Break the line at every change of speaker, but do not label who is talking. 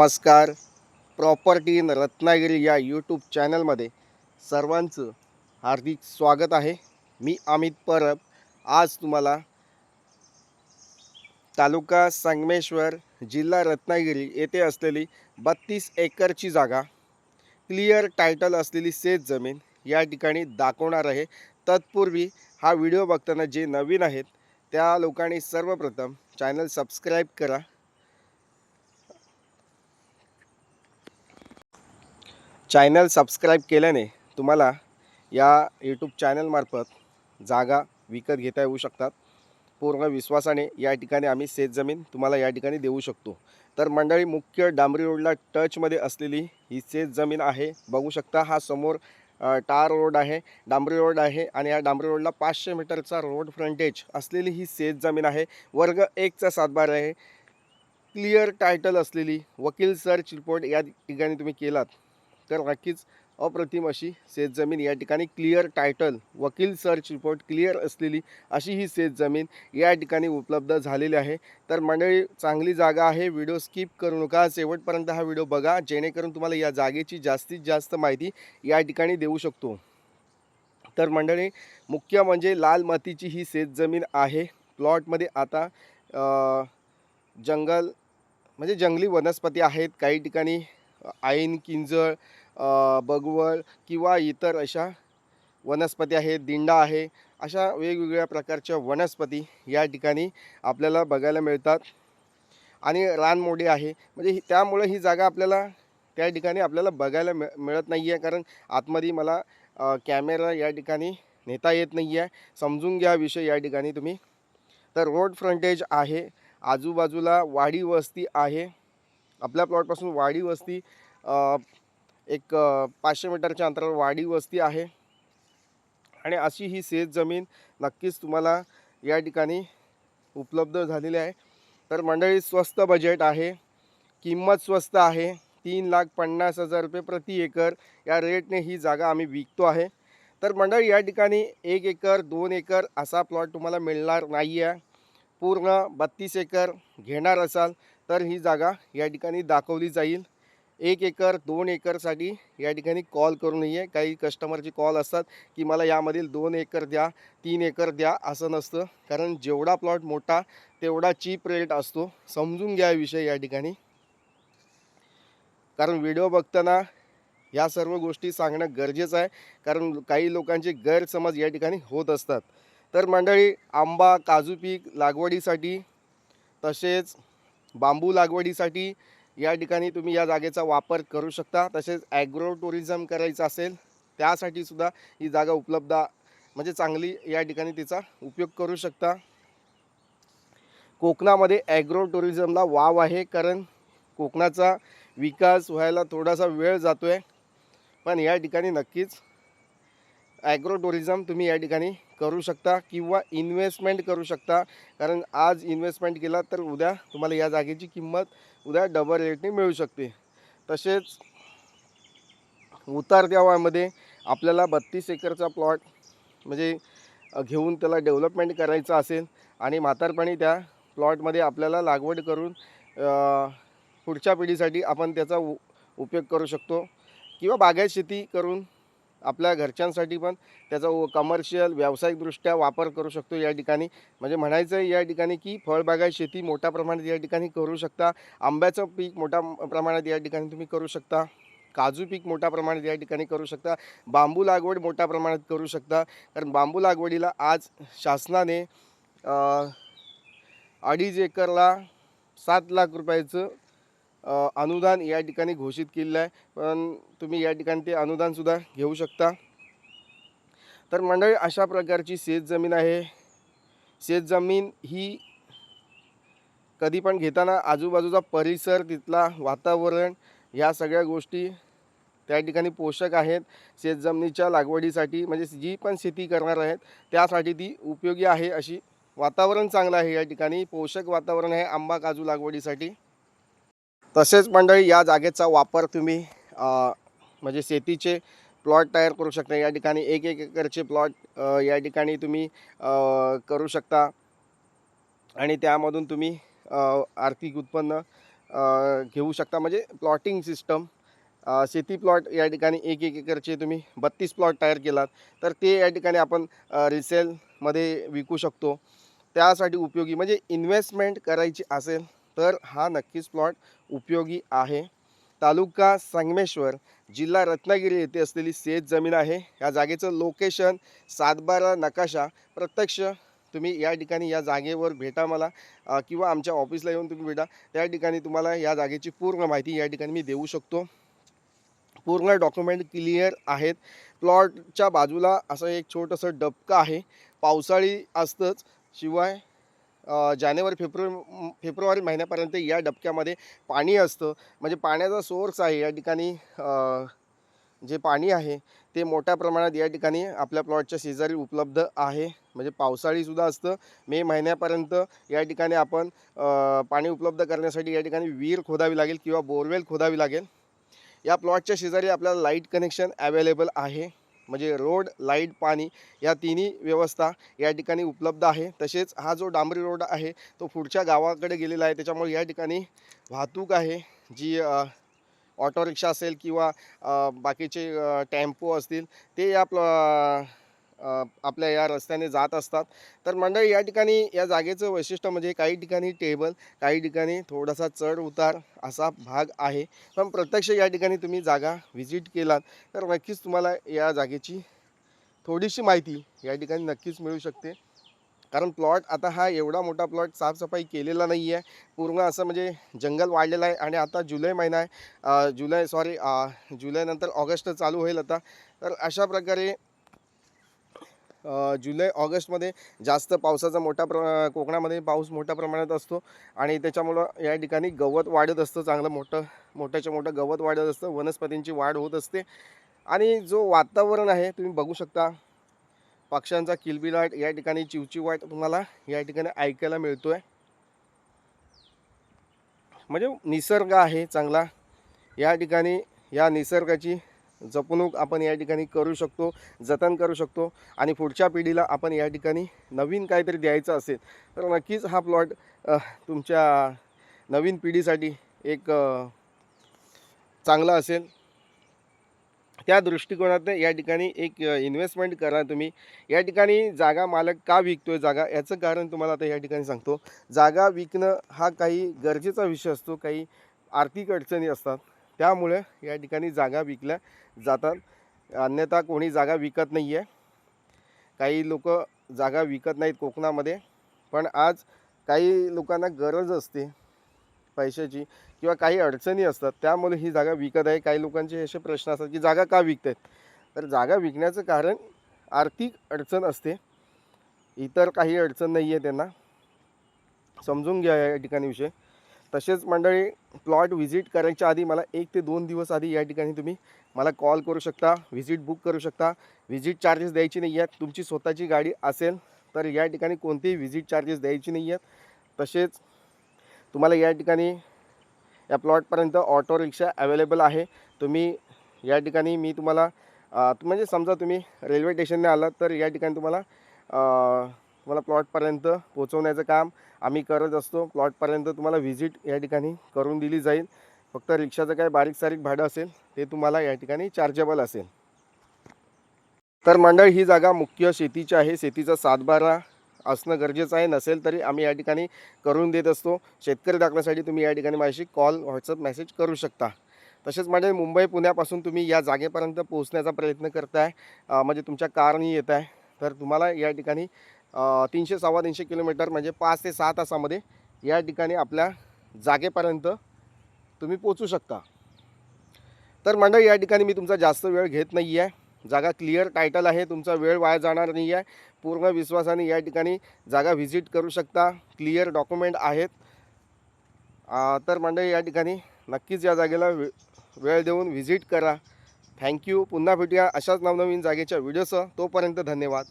नमस्कार. Property in Ratnagiri या YouTube चॅनलमध्ये सर्वांचं हार्दिक स्वागत आहे. मी अमित परब. आज तुम्हाला तालुका संगमेश्वर जिल्हा रत्नागिरी येथे असलेली बत्तीस एकरची जागा क्लिअर टायटल असलेली शेत जमीन या ठिकाणी दाखवणार आहे. तत्पूर्वी हा व्हिडिओ बघताना जे नवीन आहेत त्या लोकांनी सर्वप्रथम चॅनल सबस्क्राईब करा. चॅनल सबस्क्राईब केल्याने तुम्हाला या यूट्यूब चॅनलमार्फत जागा विकत घेता येऊ शकतात. पूर्ण विश्वासाने या ठिकाणी आम्ही शेतजमीन तुम्हाला या ठिकाणी देऊ शकतो. तर मंडळी मुख्य डांबरी रोडला टचमध्ये असलेली ही शेतजमीन आहे. बघू शकता हा समोर टार रोड आहे डांबरी रोड आहे आणि या डांबरी रोडला पाचशे मीटरचा रोड फ्रंटेज असलेली ही शेतजमीन आहे. वर्ग एकचा सातबार आहे. क्लिअर टायटल असलेली वकील सर्च रिपोर्ट या ठिकाणी तुम्ही केलात. तर नक्कीच अप्रतिम अशी शेतजमीन या ठिकाणी क्लिअर टायटल वकील सर्च रिपोर्ट क्लिअर असलेली अशी ही शेतजमीन या ठिकाणी उपलब्ध झालेली आहे. तर मंडळी चांगली जागा आहे व्हिडिओ स्किप करू नका. शेवटपर्यंत हा व्हिडिओ बघा. जेणेकरून तुम्हाला या जागेची जास्तीत जास्त माहिती या ठिकाणी देऊ शकतो. तर मंडळी मुख्य म्हणजे लाल मातीची ही शेतजमीन आहे. प्लॉटमध्ये आता जंगल म्हणजे जंगली वनस्पती आहेत. काही ठिकाणी ऐन किंजळ बगवळ किंवा इतर अशा वनस्पती आहेत दिंडा आहे अशा वेगवेगळ्या प्रकारच्या वनस्पती या ठिकाणी आपल्याला बघायला मिळतात. आणि रानमोडी आहे म्हणजे ही- त्यामुळे ही जागा आपल्याला त्या ठिकाणी आपल्याला बघायला मिळ मिळत नाही आहे कारण आतमध्ये मला कॅमेरा या ठिकाणी नेता येत नाही आहे समजून घ्या विषय या ठिकाणी तुम्ही. तर रोड फ्रंटेज आहे आजूबाजूला वाडी वस्ती आहे. आपल्या प्लॉटपासून वाडी वस्ती एक पाचशे मीटरच्या अंतरावर वाडी वस्ती आहे. आणि अशी ही शेत जमीन नक्कीच तुम्हाला या ठिकाणी उपलब्ध झालेली आहे. तर मंडळी स्वस्त बजेट आहे. किंमत स्वस्त आहे. तीन लाख पन्नास हजार रुपये प्रति एकर. या रेटने ही जागा आम्ही विकतो आहे. तर मंडळी या ठिकाणी एक एकर दोन एकर असा प्लॉट तुम्हाला मिळणार नाही आहे पूर्ण बत्तीस एकर घेणार असाल तर ही जागा या ठिकाणी दाखवली जाईल. एक एकर दोन एकरसाठी या ठिकाणी कॉल करू नये. काही कस्टमरचे कॉल असतात की मला यामधील दोन एकर द्या तीन एकर द्या असं नसतं. कारण जेवढा प्लॉट मोठा तेवढा चीप रेट असतो. समजून घ्या विषय या ठिकाणी. कारण व्हिडिओ बघताना या सर्व गोष्टी सांगणं गरजेचं आहे. कारण काही लोकांचे गैरसमज या ठिकाणी होत असतात. तर मंडळी आंबा काजू पीक लागवडीसाठी तसेच बांबू लागवडीसाठी या ठिकाणी तुम्ही या जागेचा वापर करू शकता. तसेच ॲग्रो टुरिझम करायचं असेल त्यासाठी सुद्धा ही जागा उपलब्ध म्हणजे चांगली या ठिकाणी तिचा उपयोग करू शकता. कोकणामध्ये ॲग्रो टुरिझमला वाव आहे कारण कोकणाचा विकास व्हायला थोडासा वेळ जातो आहे पण या ठिकाणी नक्कीच ॲग्रो टुरिझम तुम्ही या ठिकाणी करू शकता किंवा इन्व्हेस्टमेंट करू शकता. कारण आज इन्व्हेस्टमेंट केला तर उद्या तुम्हाला या जागेची किंमत उद्या डबल रेटने मिळू शकते. तसेच उतार देवामध्ये आपल्याला बत्तीस एकरचा प्लॉट म्हणजे घेऊन त्याला डेव्हलपमेंट करायचं असेल आणि म्हातारपणी त्या प्लॉटमध्ये आपल्याला लागवड करून पुढच्या पिढीसाठी आपण त्याचा उ उपयोग करू शकतो. किंवा बागायत शेती करून आपल्या घरच्यांसाठी पण त्याचा कमर्शियल व्यावसायिकदृष्ट्या वापर करू शकतो या ठिकाणी. म्हणजे म्हणायचं आहे या ठिकाणी की फळबागाय शेती मोठ्या प्रमाणात या ठिकाणी करू शकता. आंब्याचं पीक मोठ्या प्रमाणात या ठिकाणी तुम्ही करू शकता. काजू पीक मोठ्या प्रमाणात या ठिकाणी करू शकता. बांबू लागवड मोठ्या प्रमाणात करू शकता. कारण बांबू लागवडीला आज शासनाने अडीच एकरला सात लाख रुपयाचं अनुदान या ठिकाणी घोषित केलेलं आहे. पण तुम्ही या ठिकाणी ते अनुदानसुद्धा घेऊ शकता. तर मंडळी अशा प्रकारची शेतजमीन आहे. शेतजमीन ही कधी पण घेताना आजूबाजूचा परिसर तिथला वातावरण या सगळ्या गोष्टी त्या ठिकाणी पोषक आहेत. शेतजमिनीच्या लागवडीसाठी म्हणजे जी पण शेती करणार आहेत त्यासाठी ती उपयोगी आहे अशी वातावरण चांगलं आहे या ठिकाणी. पोषक वातावरण आहे आंबा काजू लागवडीसाठी. तसेच मंडळी या जागेचा वापर तुम्ही म्हणजे शेतीचे प्लॉट तयार करू शकता. या ठिकाणी एक एक एकरचे प्लॉट या ठिकाणी तुम्ही करू शकता. आणि त्यामधून तुम्ही आर्थिक उत्पन्न घेऊ शकता. म्हणजे प्लॉटिंग सिस्टम शेती प्लॉट या ठिकाणी एक एक एकरचे तुम्ही बत्तीस प्लॉट तयार केलात. तर ते या ठिकाणी आपण रिसेलमध्ये विकू शकतो. त्यासाठी उपयोगी म्हणजे इन्व्हेस्टमेंट करायची असेल तर हा नक्कीच प्लॉट उपयोगी आहे. तालुका संगमेश्वर जिल्हा रत्नागिरी येथे असलेली शेत जमीन आहे. या जागेचं लोकेशन सातबारा नकाशा. प्रत्यक्ष तुम्ही या ठिकाणी या जागेवर भेटा मला किंवा आमच्या ऑफिसला येऊन तुम्ही भेटा. त्या ठिकाणी तुम्हाला या जागेची पूर्ण माहिती या ठिकाणी मी देऊ शकतो. पूर्ण डॉक्युमेंट क्लिअर आहेत. प्लॉटच्या बाजूला असं एक छोटंसं डबकं आहे. पावसाळी असतंच. शिवाय जानेवारी फेब्रुवारी फेब्रुवारी महिन्यापर्यंत या डबक्यामध्ये पाणी असतं. म्हणजे पाण्याचा सोर्स आहे या ठिकाणी जे पाणी आहे ते मोठ्या प्रमाणात या ठिकाणी आपल्या प्लॉटच्या शेजारी उपलब्ध आहे. म्हणजे पावसाळीसुद्धा असतं. मे महिन्यापर्यंत या ठिकाणी आपण पाणी उपलब्ध करण्यासाठी या ठिकाणी विहीर खोदावी लागेल किंवा बोरवेल खोदावी लागेल. या प्लॉटच्या शेजारी आपल्याला लाइट कनेक्शन अवेलेबल आहे. म्हणजे रोड लाइट पाणी या तिन्ही व्यवस्था या ठिकाणी उपलब्ध आहे. तसेच हा जो डांबरी रोड आहे तो पुढच्या गावाकडे गेलेला आहे. त्याच्यामुळे या ठिकाणी वाहतूक आहे जी ऑटोरिक्षा ऑटो रिक्षा असेल किंवा बाकीचे टेम्पो असतील ते या प्ल आपल्या या रस्त्याने जात असतात. तर मंडळी या ठिकाणी या जागेचं वैशिष्ट्य म्हणजे काही ठिकाणी टेबल काही ठिकाणी थोडासा चढ उतार असा भाग आहे. पण प्रत्यक्ष या ठिकाणी तुम्ही जागा व्हिजिट केलात तर नक्कीच तुम्हाला या जागेची थोडीशी माहिती या ठिकाणी नक्कीच मिळू शकते. कारण प्लॉट आता हा एवढा मोठा प्लॉट साफसफाई केलेला नाही आहे पूर्ण असं म्हणजे जंगल वाढलेलं आहे आणि आता जुलै महिना आहे. जुलै सॉरी जुलैनंतर ऑगस्ट चालू होईल आता. तर अशा प्रकारे जुलै ऑगस्टमध्ये जास्त पावसाचा मोठा प्र कोकणामध्ये पाऊस मोठ्या प्रमाणात असतो आणि त्याच्यामुळं या ठिकाणी गवत वाढत असतं चांगलं मोठं मोठ्याच्या मोठं गवत वाढत असतं वनस्पतींची वाढ होत असते आणि जो वातावरण आहे तुम्ही बघू शकता पक्ष्यांचा किलबिलाट या ठिकाणी चिवचिवाट तुम्हाला या ठिकाणी ऐकायला मिळतो आहे म्हणजे निसर्ग आहे चांगला या ठिकाणी या निसर्गाची जपणूक आपण या ठिकाणी करू शकतो जतन करू शकतो आणि पुढच्या पिढीला आपण या ठिकाणी नवीन काहीतरी द्यायचं असेल तर नक्कीच हा प्लॉट तुमच्या नवीन पिढीसाठी एक चांगला असेल. त्या दृष्टिकोनातनं या ठिकाणी एक इन्व्हेस्टमेंट करा तुम्ही. या ठिकाणी जागा मालक का विकतोय जागा? याचं कारण तुम्हाला आता या ठिकाणी सांगतो. जागा विकणं हा काही गरजेचा विषय असतो. काही आर्थिक अडचणी असतात. त्यामुळे या ठिकाणी जागा विकल्या जातात. अन्यथा कोणी जागा विकत नाही आहे काही लोक जागा विकत नाहीत कोकणामध्ये. पण आज काही लोकांना गरज असते पैशाची किंवा काही अडचणी असतात त्यामुळे ही जागा विकत आहे. काही लोकांचे असे प्रश्न असतात की जागा का विकतायत? तर जागा विकण्याचं कारण आर्थिक अडचण असते. इतर काही अडचण नाही आहे त्यांना. समजून घ्या या ठिकाणी विषय तसेच मंडळी प्लॉट व्हिजिट करायच्या आधी मला एक ते दोन दिवस आधी या ठिकाणी तुम्ही मला कॉल करू शकता व्हिजिट बुक करू शकता. व्हिजिट चार्जेस द्यायची नाही आहेत. तुमची स्वतःची गाडी असेल तर या ठिकाणी कोणतेही व्हिजिट चार्जेस द्यायची नाही आहेत. तसेच तुम्हाला या ठिकाणी या प्लॉटपर्यंत ऑटो रिक्षा अवेलेबल आहे. तुम्ही या ठिकाणी मी तुम्हाला म्हणजे समजा तुम्ही रेल्वे स्टेशनने आलात तर या ठिकाणी तुम्हाला तुम्हाला प्लॉटपर्यंत पोचवण्याचं काम आम्ही करत असतो. प्लॉटपर्यंत तुम्हाला व्हिजिट या ठिकाणी करून दिली जाईल. फक्त रिक्षाचं काय बारीक सारीक भाडं असेल ते तुम्हाला या ठिकाणी चार्जेबल असेल. तर मंडळ ही जागा मुख्य शेतीची आहे. शेतीचा सातबारा असणं गरजेचं आहे. नसेल तरी आम्ही या ठिकाणी करून देत असतो. शेतकरी दाखवण्यासाठी तुम्ही या ठिकाणी माझ्याशी कॉल व्हॉट्सअप मेसेज करू शकता. तसेच म्हणजे मुंबई पुण्यापासून तुम्ही या जागेपर्यंत पोहोचण्याचा प्रयत्न करताय. म्हणजे तुमच्या कारनी येत आहे तर तुम्हाला या ठिकाणी तीनशे सव्वा तीनशे किलोमीटर म्हणजे पाच ते सहा तासामध्ये या ठिकाणी आपल्या जागेपर्यंत तुम्ही पोचू शकता. तर मंडळ या ठिकाणी मी तुमचा जास्त वेळ घेत नाही आहे. जागा क्लिअर टायटल आहे. तुमचा वेळ वाया जाणार नाही आहे. पूर्ण विश्वासाने या ठिकाणी जागा व्हिजिट करू शकता. क्लिअर डॉक्युमेंट आहेत. तर मंडळी या ठिकाणी नक्कीच या जागेला वे वेळ देऊन व्हिजिट करा. थँक्यू पुन्हा भेटूया अशाच नवनवीन जागेच्या व्हिडिओसह तोपर्यंत धन्यवाद.